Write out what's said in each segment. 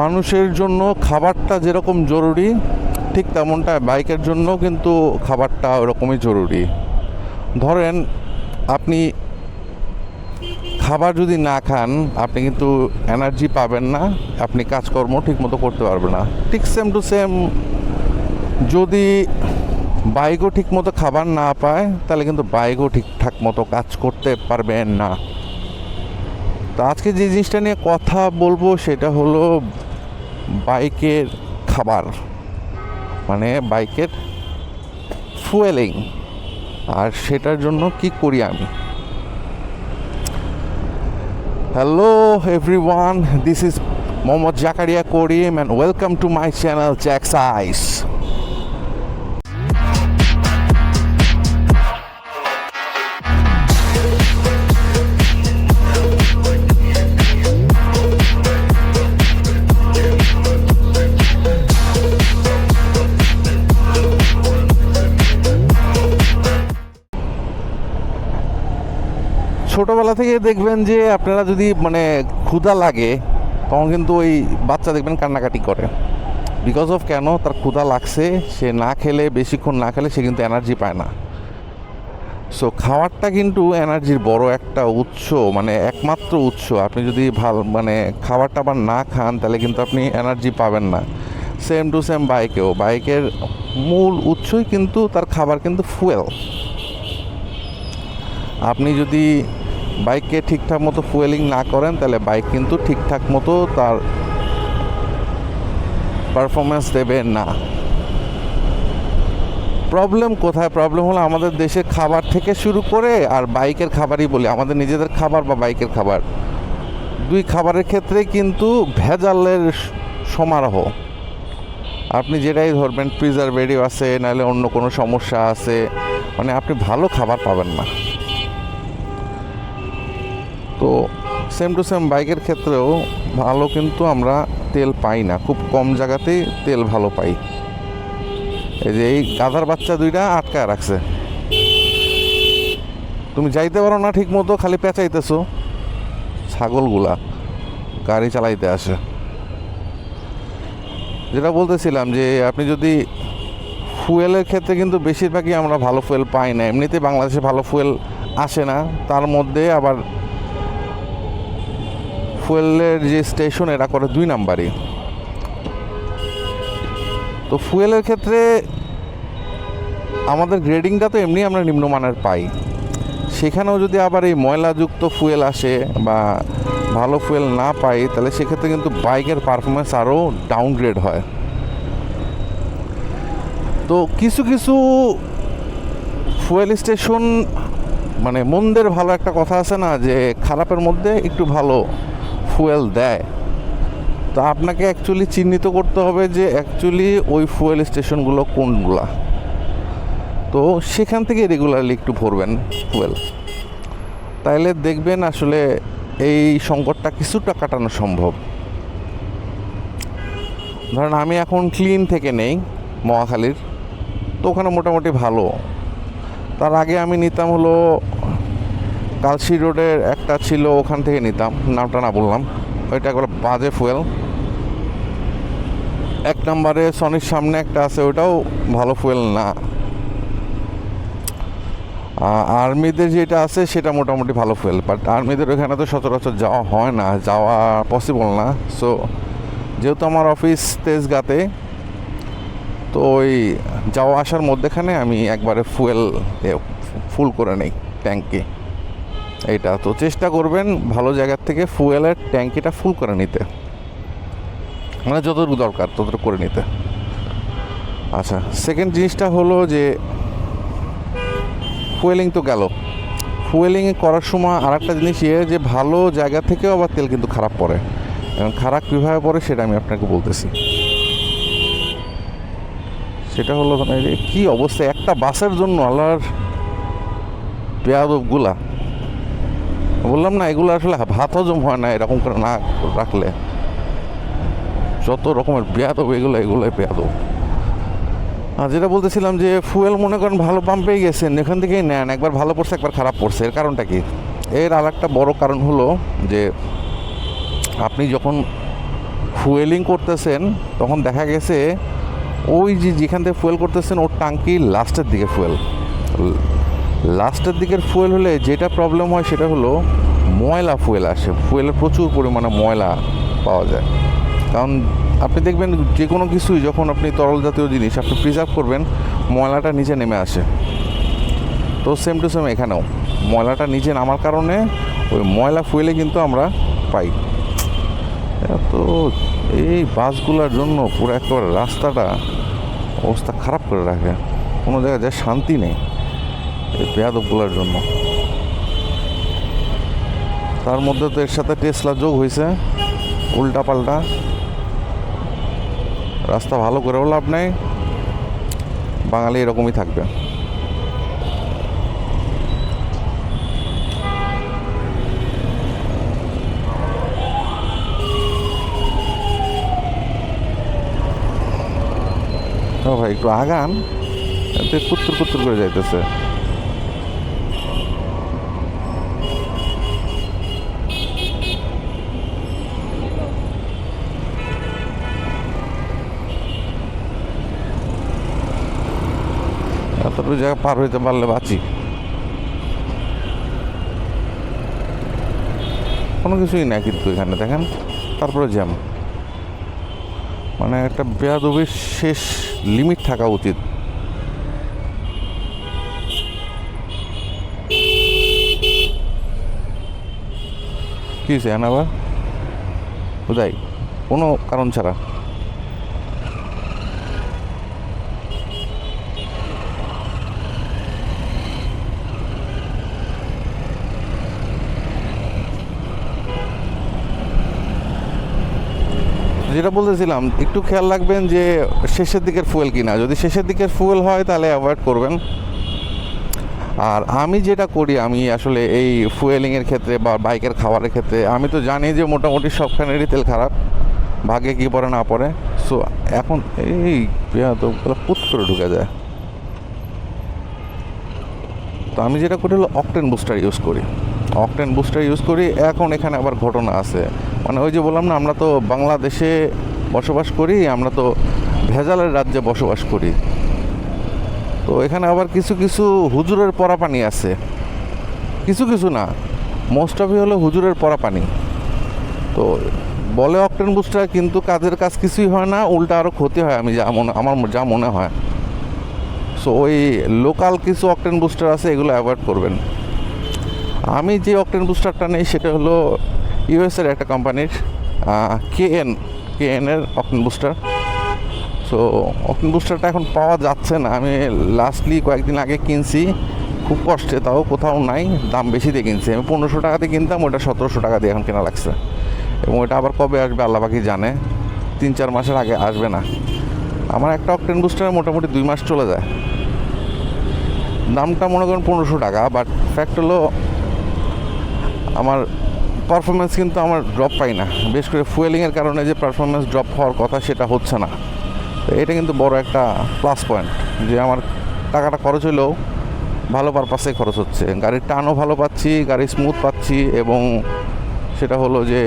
মানুষের জন্য খাবারটা যেরকম জরুরি, ঠিক তেমনটা বাইকের জন্য কিন্তু খাবারটা ওরকমই জরুরি। ধরেন আপনি খাবার যদি না খান, আপনি কিন্তু এনার্জি পাবেন না, আপনি কাজকর্ম ঠিকমতো করতে পারবেন না। ঠিক সেম টু সেম যদি বাইকও ঠিকমতো খাবার না পায়, তাহলে কিন্তু বাইকও ঠিকঠাক মতো কাজ করতে পারবেন না। তো আজকে যে জিনিসটা নিয়ে কথা বলব সেটা হলো বাইকের খাবার। মানে বাইকের ফুয়েলিং আর সেটার জন্য কি করি আমি? Hello everyone this is Mohammad Zakaria Karim and welcome to my channel Jack's ice ছোটোবেলা থেকে দেখবেন যে আপনারা যদি মানে ক্ষুধা লাগে, তখন কিন্তু ওই বাচ্চা দেখবেন কান্নাকাটি করে। বিকজ অফ কেন? তার ক্ষুধা লাগছে, সে না খেলে, বেশিক্ষণ না খেলে, সে কিন্তু এনার্জি পায় না। সো খাওয়ারটা কিন্তু এনার্জির বড় একটা উৎস মানে একমাত্র উৎস। আপনি যদি ভালো মানে খাবারটা আবার না খান, তাহলে কিন্তু আপনি এনার্জি পাবেন না। সেম টু সেম বাইকেও। বাইকের মূল উৎসই কিন্তু তার খাবার কিন্তু ফুয়েল আপনি যদি বাইককে ঠিকঠাক মতো ফুয়েলিং না করেন, তাহলে বাইক কিন্তু ঠিকঠাক মতো তার পারফরমেন্স দেবে না। প্রবলেম কোথায়? প্রবলেম হলো আমাদের দেশের খাবার থেকে শুরু করে আর বাইকের খাবারই বলি, আমাদের নিজেদের খাবার বা বাইকের খাবার। দুই খাবারের ক্ষেত্রে কিন্তু ভেজালের সমারোহ। আপনি যেটাই ধরবেন প্রিজারভেটিভ আছে, নাহলে অন্য কোনো সমস্যা আছে। মানে আপনি ভালো খাবার পাবেন না। তো সেম টু সেম বাইকের ক্ষেত্রেও ভালো কিন্তু আমরা তেল পাই না। খুব কম জায়গাতেই তেল ভালো পাই। এই যে এই গাধার বাচ্চা দুইটা আটকায় রাখছে। তুমি যাইতে পারো না ঠিক মতো খালি পেঁচাইতেছো। ছাগলগুলা গাড়ি চালাইতে আসে। যেটা বলতেছিলাম যে আপনি যদি ফুয়েলের ক্ষেত্রে কিন্তু বেশিরভাগই আমরা ভালো ফুয়েল পাই না। এমনিতে বাংলাদেশে ভালো ফুয়েল আসে না। তার মধ্যে আবার ফুয়েলের যে স্টেশন এরা করে দুই নাম্বারই। তো ফুয়েলের ক্ষেত্রে আমাদের গ্রেডিংটা তো এমনি আমরা নিম্নমানের পাই। সেখানেও যদি আবার এই ময়লাযুক্ত ফুয়েল আসে বা ভালো ফুয়েল না পাই, তাহলে সেক্ষেত্রে কিন্তু বাইকের পারফরমেন্স আরও ডাউনগ্রেড হয়। তো কিছু কিছু ফুয়েল স্টেশন মানে মন্দের ভালো একটা কথা আছে না, যে খারাপের মধ্যে একটু ভালো। ফুয়েল দেয়। তো আপনাকে অ্যাকচুয়ালি চিহ্নিত করতে হবে যে অ্যাকচুয়ালি ওই ফুয়েল স্টেশনগুলো কোনগুলা। তো সেখান থেকে রেগুলারলি একটু ভরবেন ফুয়েল। তাইলে দেখবেন আসলে এই সংকটটা কিছুটা কাটানো সম্ভব। ধরেন আমি এখন ক্লিন থেকে নেই মহাখালীর, তো ওখানে মোটামুটি ভালো। তার আগে আমি নিতাম হলো কালসি রোডের একটা ছিল, ওখান থেকে নিতাম। নামটা না বললাম। ওইটা একবার বাজে ফুয়েল। এক নম্বরে সনির সামনে একটা আছে, ওটাও ভালো ফুয়েল না। আর্মিদের যেটা আছে, সেটা মোটামুটি ভালো ফুয়েল। বাট আর্মিদের ওখানে তো সচরাচর যাওয়া হয় না, যাওয়া পসিবল না। সো যেহেতু আমার অফিস তেজগাতে, তো ওই যাওয়া আসার মধ্যেখানে আমি একবারে ফুয়েল ফুল করে নেই, ট্যাঙ্কি। এইটা। তো চেষ্টা করবেন ভালো জায়গার থেকে ফুয়েলের ট্যাঙ্কিটা ফুল করে নিতে। মানে যতটুকু দরকার ততটুকু করে নিতে। আচ্ছা সেকেন্ড জিনিসটা হলো যে ফুয়েলিং তো গেল। ফুয়েলিং করার সময় আর একটা জিনিস ইয়ে যে ভালো জায়গা থেকেও আবার তেল কিন্তু খারাপ পড়ে। এবং খারাপ কীভাবে পড়ে সেটা আমি আপনাকে বলতেছি। সেটা হলো মানে কী অবস্থা, একটা বাসের জন্য আল্লাহর বেয়াদবগুলা। বললাম না, এগুলো আসলে ভাত হজম হয় না, এরকম করে না রাখলে। যত রকমের বেয়াদব এগুলো, এগুলোই বেয়াদব। আর যেটা বলতেছিলাম যে, ফুয়েল মনে করেন ভালো পাম্পেই গেছেন, এখান থেকেই নেন, একবার ভালো পড়ছে, একবার খারাপ পড়ছে, এর কারণটা কি? এর আর একটা বড় কারণ হলো যে, আপনি যখন ফুয়েলিং করতেছেন, তখন দেখা গেছে, ওই যে যেখান থেকে ফুয়েল করতেছেন, ওর টাঙ্কি লাস্টের দিকে ফুয়েল। লাস্টের দিকের ফুয়েল হলে যেটা প্রবলেম হয় সেটা হলো ময়লা ফুয়েল আসে। ফুয়েলের প্রচুর পরিমাণে ময়লা পাওয়া যায়। কারণ আপনি দেখবেন যে কোনো কিছুই যখন আপনি তরল জাতীয় জিনিস আপনি প্রিজার্ভ করবেন, ময়লাটা নিচে নেমে আসে। তো সেম টু সেম এখানেও। ময়লাটা নিচে নামার কারণে ওই ময়লা ফুয়েলে কিন্তু আমরা পাই। তো এই বাসগুলোর জন্য পুরো একেবারে রাস্তাটা অবস্থা খারাপ করে রাখে। কোনো জায়গায় যা শান্তি নেই। এই বেয়াদবগুলোর জন্য। তার মধ্যে তো এর সাথে টেসলা যোগ হয়েছে উল্টা পাল্টা রাস্তা ভালো করেও লাভ নেই, বাঙালি এরকমই থাকবে। ভাই, একটু আগান কুত্তুর কুত্তুর করে যাইতেছে। এতটুকু জায়গা পার হইতে পারলে বাঁচি। কোনো কিছুই না কিন্তু এখানে, দেখেন? তারপরে জ্যাম। মানে একটা বেয়াদবির শেষ লিমিট থাকা উচিত। কি হয়েছে আবার? বুঝাই কোনো কারণ ছাড়া। যেটা বলতেছিলাম, একটু খেয়াল রাখবেন যে শেষের দিকের ফুয়েল কিনা। যদি শেষের দিকের ফুয়েল হয়, তাহলে অ্যাভয়েড করবেন। আর আমি যেটা করি, আমি আসলে এই ফুয়েলিংয়ের ক্ষেত্রে বা বাইকের খাবারের ক্ষেত্রে, আমি তো জানি যে মোটামুটি সবখানেরই তেল খারাপ, ভাগে কী পড়ে না পড়ে সো এখন এই তো পুত করে ঢুকে যায়। তো আমি যেটা করি হলো অকটেন বুস্টার ইউজ করি। অকটেন বুস্টার ইউজ করি। এখন এখানে আবার ঘটনা আছে। মানে ওই যে বললাম না, আমরা তো বাংলাদেশে বসবাস করি, আমরা তো ভেজালের রাজ্যে বসবাস করি। তো এখানে আবার কিছু কিছু হুজুরের পরা পানি আছে। কিছু কিছু না মোস্ট অফই হলো হুজুরের পরা পানি তো বলে অকটেন বুস্টার, কিন্তু কাজের কাজ কিছুই হয় না, উল্টা আরও ক্ষতি হয়, আমি যা মনে, আমার যা মনে হয়। সো ওই লোকাল কিছু অকটেন বুস্টার আছে, এগুলো অ্যাভয়েড করবেন। আমি যে অকটেন বুস্টারটা নেই, সেটা হলো ইউএসের একটা কোম্পানির কে এন কে এনের অকটেন বুস্টার। সো অকটেন বুস্টারটা এখন পাওয়া যাচ্ছে না। আমি লাস্টলি কয়েকদিন আগে কিনছি, খুব কষ্টে, তাও কোথাও নাই, দাম বেশি দিয়ে কিনছি। আমি পনেরোশো টাকাতে কিনতাম, ওটা সতেরোশো টাকা দিয়ে এখন কেনা লাগছে। এবং ওটা আবার কবে আসবে, আল্লাহ পাখি জানে। তিন চার মাসের আগে আসবে না। আমার একটা অকটেন বুস্টার মোটামুটি দুই মাস চলে যায়। দামটা মনে করেন পনেরোশো টাকা বাট ফ্যাক্ট হলো আমার পারফরমেন্স কিন্তু আমার ড্রপ পাই না। বেশ করে ফুয়েলিংয়ের কারণে যে পারফরমেন্স ড্রপ হওয়ার কথা সেটা হচ্ছে না। এটা কিন্তু বড় একটা প্লাস পয়েন্ট যে আমার টাকাটা খরচ হলেও ভালো পারপাসে খরচ হচ্ছে। গাড়ির টানও ভালো পাচ্ছি গাড়ি স্মুথ পাচ্ছি এবং সেটা হলো যে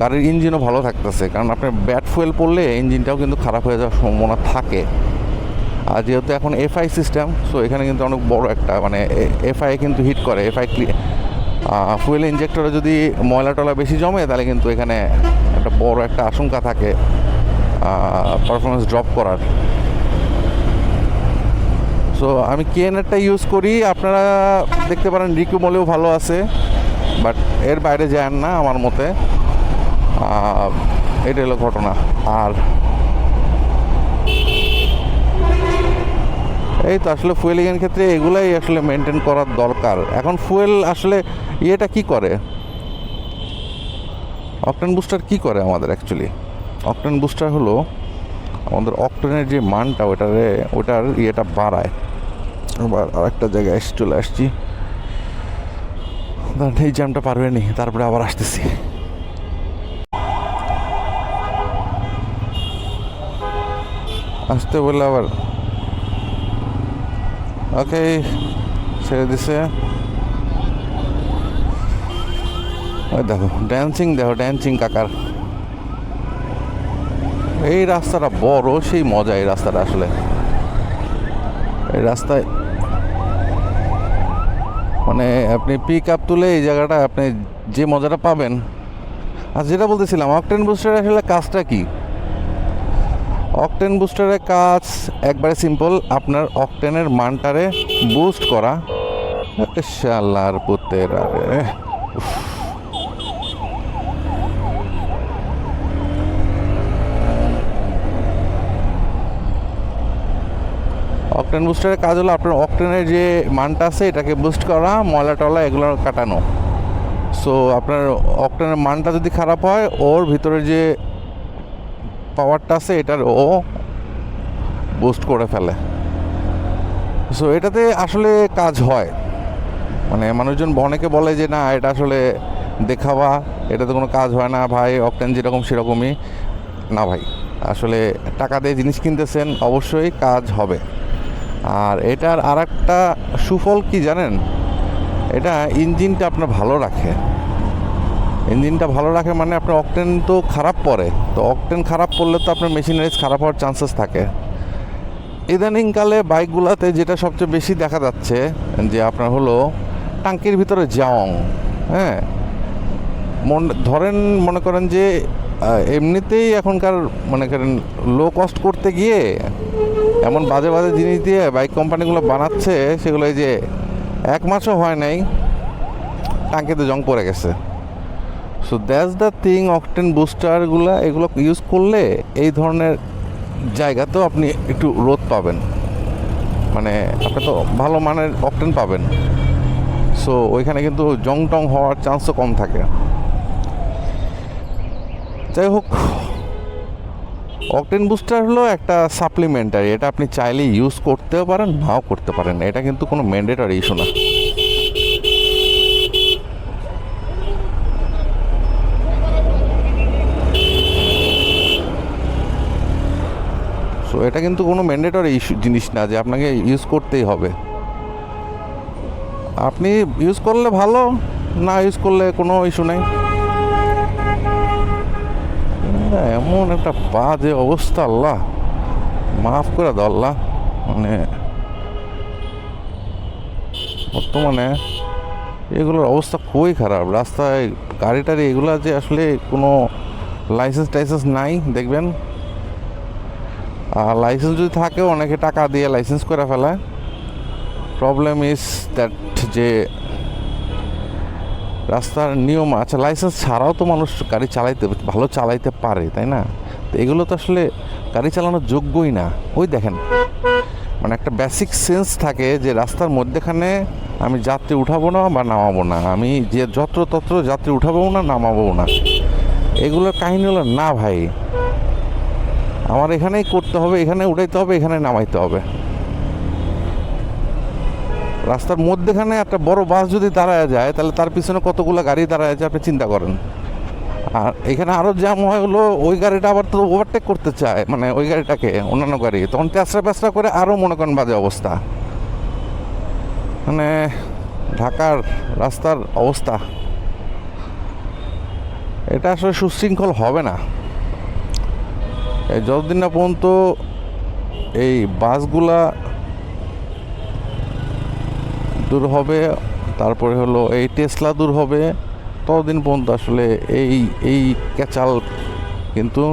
গাড়ির ইঞ্জিনও ভালো থাকতেছে। কারণ আপনার ব্যাট ফুয়েল পড়লে ইঞ্জিনটাও কিন্তু খারাপ হয়ে যাওয়ার সম্ভাবনা থাকে। আর যেহেতু এখন এফআই সিস্টেম সো এখানে কিন্তু অনেক বড় একটা মানে এফআই কিন্তু হিট করে এফআই ফুয়েল ইঞ্জেক্টরে যদি ময়লা টলা বেশি জমে, তাহলে কিন্তু এখানে একটা বড় একটা আশঙ্কা থাকে পারফরমেন্স ড্রপ করার। সো আমি কেএনআরটা ইউজ করি, আপনারা দেখতে পারেন রিকু মলেও ভালো আছে বাট এর বাইরে যান না আমার মতে। এটা হলো ঘটনা। আর এই তো আসলে ফুয়েলিংয়ের ক্ষেত্রে এগুলাই আসলে মেনটেন করার দরকার। এখন ফুয়েল আসলে ইয়েটা কি করে? অকটেন বুস্টার কি করে আমাদের অ্যাকচুয়ালি অকটেন বুস্টার হলো আমাদের অকটেনের যে মানটা ওটারে, ওটার ইয়েটা বাড়ায়। আবার আরেকটা জায়গায় চলে আসছি। এই জ্যামটা পারবে নি, তারপরে আবার আসতেছি। আসতে বললে আবার ওকে ছেড়ে দিছে। ওই দেখো ড্যান্সিং দেখো ড্যান্সিং কাকার। এই রাস্তাটা বড়, সেই মজা এই রাস্তাটা আসলে। এই রাস্তায় মানে আপনি পিক আপ তুলে এই জায়গাটা আপনি যে মজাটা পাবেন। আর যেটা বলতেছিলাম অকটেন বুস্টারের আসলে কাজটা কি? অকটেন বুস্টারের কাজ একবারে সিম্পল আপনার অকটেনের মানটারে বুস্ট করা। শালার পুতের আরে। অকটেন বুস্টারের কাজ হলো আপনার অকটেনের যে মানটা আছে, এটাকে বুস্ট করা, ময়লা টলা এগুলো কাটানো। সো আপনার অকটেনের মানটা যদি খারাপ হয়, ওর ভিতরে যে পাওয়ারটা আছে, এটার ও বুস্ট করে ফেলে। সো এটাতে আসলে কাজ হয়। মানে মানুষজন অনেকে বলে যে, না, এটা আসলে দেখাবা, এটাতে কোনো কাজ হয় না, ভাই অকটেন যেরকম সেরকমই। না, ভাই, আসলে টাকা দিয়ে জিনিস কিনতেছেন, অবশ্যই কাজ হবে। আর এটার আর একটা সুফল কি জানেন? এটা ইঞ্জিনটা আপনার ভালো রাখে। ইঞ্জিনটা ভালো রাখে মানে আপনার অকটেন তো খারাপ পড়ে। তো অকটেন খারাপ পড়লে তো আপনার মেশিনারিজ খারাপ হওয়ার চান্সেস থাকে। ইদানিংকালে বাইকগুলোতে যেটা সবচেয়ে বেশি দেখা যাচ্ছে, যে আপনার হলো টাঙ্কির ভিতরে জাওং হ্যাঁ? মন, ধরেন মনে করেন যে এমনিতেই এখনকার মনে করেন লো কস্ট করতে গিয়ে এমন বাজে বাজে জিনিস দিয়ে বাইক কোম্পানিগুলো বানাচ্ছে, সেগুলো যে এক মাসও হয় নাই টাঙ্কিতে জং পড়ে গেছে। So that's the thing octane বুস্টারগুলো এগুলো ইউজ করলে এই ধরনের জায়গাতেও আপনি একটু রোদ পাবেন। মানে আপনি তো ভালো মানের অকটেন পাবেন। সো ওইখানে কিন্তু জং টং হওয়ার চান্সও কম থাকে। যাই হোক অকটেন বুস্টার হলো একটা সাপ্লিমেন্টারি এটা আপনি চাইলে ইউজ করতেও পারেন, নাও করতে পারেন। এটা কিন্তু কোনো ম্যান্ডেটরি ইস্যু না সো এটা কিন্তু কোনো ম্যান্ডেটরি ইস্যু জিনিস না যে আপনাকে ইউজ করতেই হবে। আপনি ইউজ করলে ভালো, না ইউজ করলে কোনো ইস্যু নেই। এমন একটা বাজে অবস্থা, আল্লাহ। মাফ করে দাও, আল্লাহ। মানে বর্তমানে এগুলোর অবস্থা খুবই খারাপ। রাস্তায় গাড়ি টাড়ি এগুলো যে আসলে কোনো লাইসেন্স টাইসেন্স নাই, দেখবেন। আর লাইসেন্স যদি থাকে, অনেকে টাকা দিয়ে লাইসেন্স করে ফেলে। প্রবলেম ইজ দ্যাট যে রাস্তার নিয়ম আছে লাইসেন্স ছাড়াও তো মানুষ গাড়ি চালাইতে, ভালো চালাইতে পারে, তাই না? তো এগুলো তো আসলে গাড়ি চালানোর যোগ্যই না। ওই দেখেন মানে একটা বেসিক সেন্স থাকে যে রাস্তার মধ্যেখানে আমি যাত্রী উঠাবো না বা নামাবো না। আমি যে যত্রতত্র যাত্রী উঠাবো না, নামাবো না। এগুলোর কাহিনী হলো, না ভাই আমার এখানেই করতে হবে, এখানে উঠাইতে হবে, এখানে নামাইতে হবে। রাস্তার মধ্যেখানে একটা বড় বাস যদি দাঁড়ায় যায়, তাহলে তার পিছনে কতগুলো গাড়ি দাঁড়ায় যায় আপনি চিন্তা করেন। আর এখানে আরও জ্যাম হয় হলো, ওই গাড়িটা আবার তো ওভারটেক করতে চায় মানে ওই গাড়িটাকে, অন্যান্য গাড়ি। তখন প্যাঁচড়া প্যাঁচড়া করে আরও মনে করেন বাজে অবস্থা। মানে ঢাকার রাস্তার অবস্থা। এটা আসলে সুশৃঙ্খল হবে না। যতদিন না পর্যন্ত এই বাসগুলা দূর হবে, তারপরে হলো এই টেসলা দূর হবে, ততদিন পর্যন্ত আসলে এই এই ক্যাচাল কিন্তু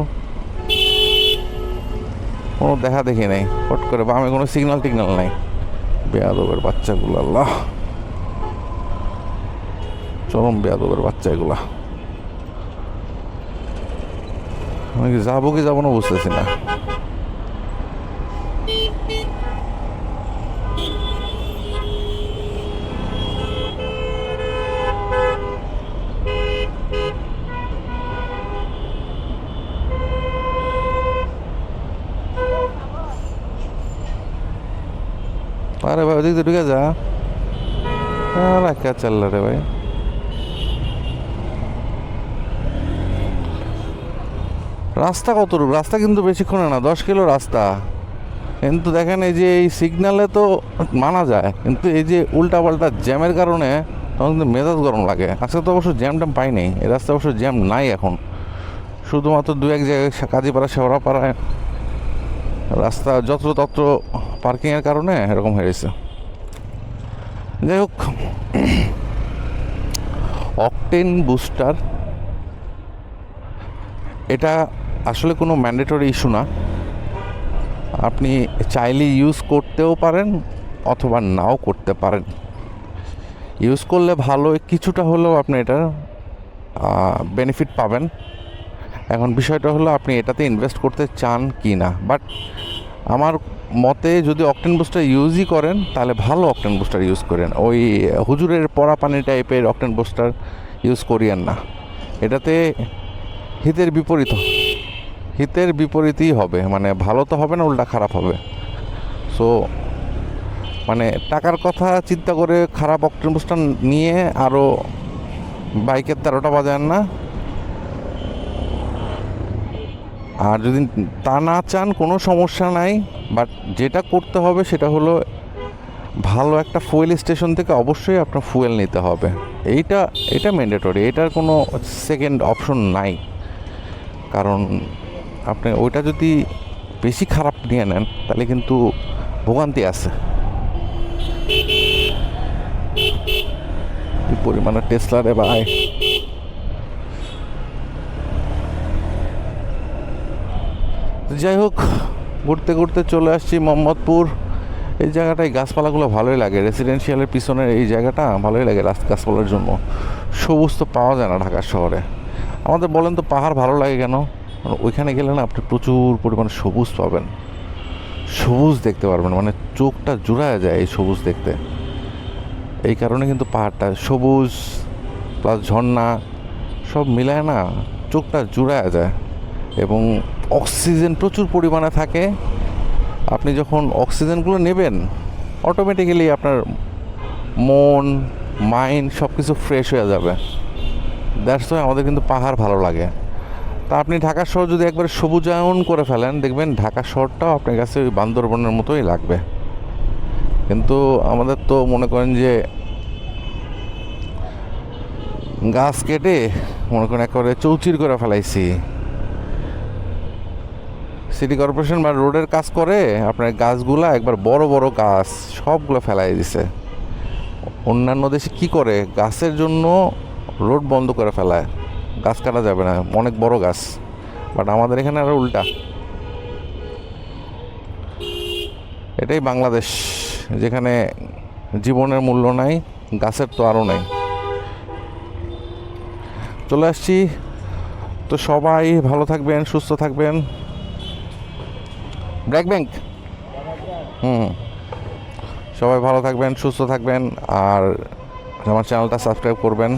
কোনো দেখা দেখি নেই। হট করে বা আমি কোনো সিগন্যাল টিগনাল নাই। বেয়াদবের বাচ্চাগুলো, আল্লাহ। চরম বেয়াদবের বাচ্চা এগুলা আমি কি যাব কি যাব না বুঝতেছি না। আরে ভাই, ওদিক দিয়ে ঢুকে যা। রাখা চাল রে ভাই। রাস্তা কতটুকু রাস্তা কিন্তু বেশিক্ষণে না, দশ কিলো রাস্তা। কিন্তু দেখেন এই যে এই সিগনালে তো মানা যায়, কিন্তু এই যে উল্টা পাল্টা জ্যামের কারণে তখন কিন্তু মেজাজ গরম লাগে। আজকে তো অবশ্য জ্যাম ট্যাম পাইনি, এই রাস্তায় অবশ্য জ্যাম নাই এখন। শুধুমাত্র দু এক জায়গায় কাজীপাড়া, শেওড়াপাড়ায় রাস্তা যত্রতত্র পার্কিংয়ের কারণে এরকম হয়ে গেছে। যাই হোক অকটেন বুস্টার এটা আসলে কোনো ম্যান্ডেটরি ইস্যু না। আপনি চাইলে ইউজ করতেও পারেন অথবা নাও করতে পারেন। ইউজ করলে ভালো, কিছুটা হলেও আপনি এটা বেনিফিট পাবেন। এখন বিষয়টা হলো আপনি এটাতে ইনভেস্ট করতে চান কি না। বাট আমার মতে যদি অকটেন বুস্টার ইউজই করেন, তাহলে ভালো অকটেন বুস্টার ইউজ করেন। ওই হুজুরের পরা পানি টাইপের অকটেন বুস্টার ইউজ করিয়েন না। এটাতে হিতের বিপরীত। হিতের বিপরীতই হবে মানে ভালো তো হবে না, উল্টা খারাপ হবে। সো মানে টাকার কথা চিন্তা করে খারাপ অকটেন নিয়ে আরও বাইকের তেরোটা বাজান না। আর যদি তা না চান, কোনো সমস্যা নাই বাট যেটা করতে হবে সেটা হলো ভালো একটা ফুয়েল স্টেশন থেকে অবশ্যই আপনার ফুয়েল নিতে হবে। এইটা, এটা ম্যান্ডেটরি এটার কোনো সেকেন্ড অপশন নাই। কারণ আপনি ওইটা যদি বেশি খারাপ নিয়ে নেন, তাহলে কিন্তু ভোগান্তি আছে। কি পরিমাণে টেসলারে ভাই। যাই হোক, ঘুরতে ঘুরতে চলে আসছি মোহাম্মদপুর। এই জায়গাটায় গাছপালাগুলো ভালোই লাগে। রেসিডেন্সিয়ালের পিছনের এই জায়গাটা ভালোই লাগে গাছপালার জন্য। সবুজ তো পাওয়া যায় না ঢাকা শহরে। আমাদের বলেন তো পাহাড় ভালো লাগে কেন? কারণ ওইখানে গেলে না আপনি প্রচুর পরিমাণে সবুজ পাবেন। সবুজ দেখতে পারবেন মানে চোখটা জুড়ায় যায় এই সবুজ দেখতে। এই কারণে কিন্তু পাহাড়টা সবুজ প্লাস ঝর্ণা সব মিলায় না চোখটা জুড়ায় যায় এবং অক্সিজেন প্রচুর পরিমাণে থাকে। আপনি যখন অক্সিজেনগুলো নেবেন অটোমেটিক্যালি আপনার মন মাইন্ড সব কিছু ফ্রেশ হয়ে যাবে। দ্যাটস ওয়াই আমাদের কিন্তু পাহাড় ভালো লাগে। তা আপনি ঢাকা শহর যদি একবার সবুজায়ন করে ফেলেন, দেখবেন ঢাকা শহরটাও আপনার কাছে ওই বান্দরবনের মতোই লাগবে। কিন্তু আমাদের তো মনে করেন যে গাছ কেটে মনে করেন একেবারে চৌচির করে ফেলাইছি। সিটি কর্পোরেশন বা রোডের কাজ করে, আপনার গাছগুলা একবার বড় বড় গাছ সবগুলো ফেলাই দিছে। অন্যান্য দেশে কি করে? গাছের জন্য রোড বন্ধ করে ফেলায়। গাছ কাটা যাবে না, অনেক বড় গাছ। বাট আমাদের এখানে আরও উল্টা। এটাই বাংলাদেশ, যেখানে জীবনের মূল্য নাই, গাছের তো আরও নাই। চলে আসছি। তো সবাই ভালো থাকবেন, সুস্থ থাকবেন। ব্র্যাক ব্যাংক। হুম। সবাই ভালো থাকবেন, সুস্থ থাকবেন। আর আমার চ্যানেলটা সাবস্ক্রাইব করবেন।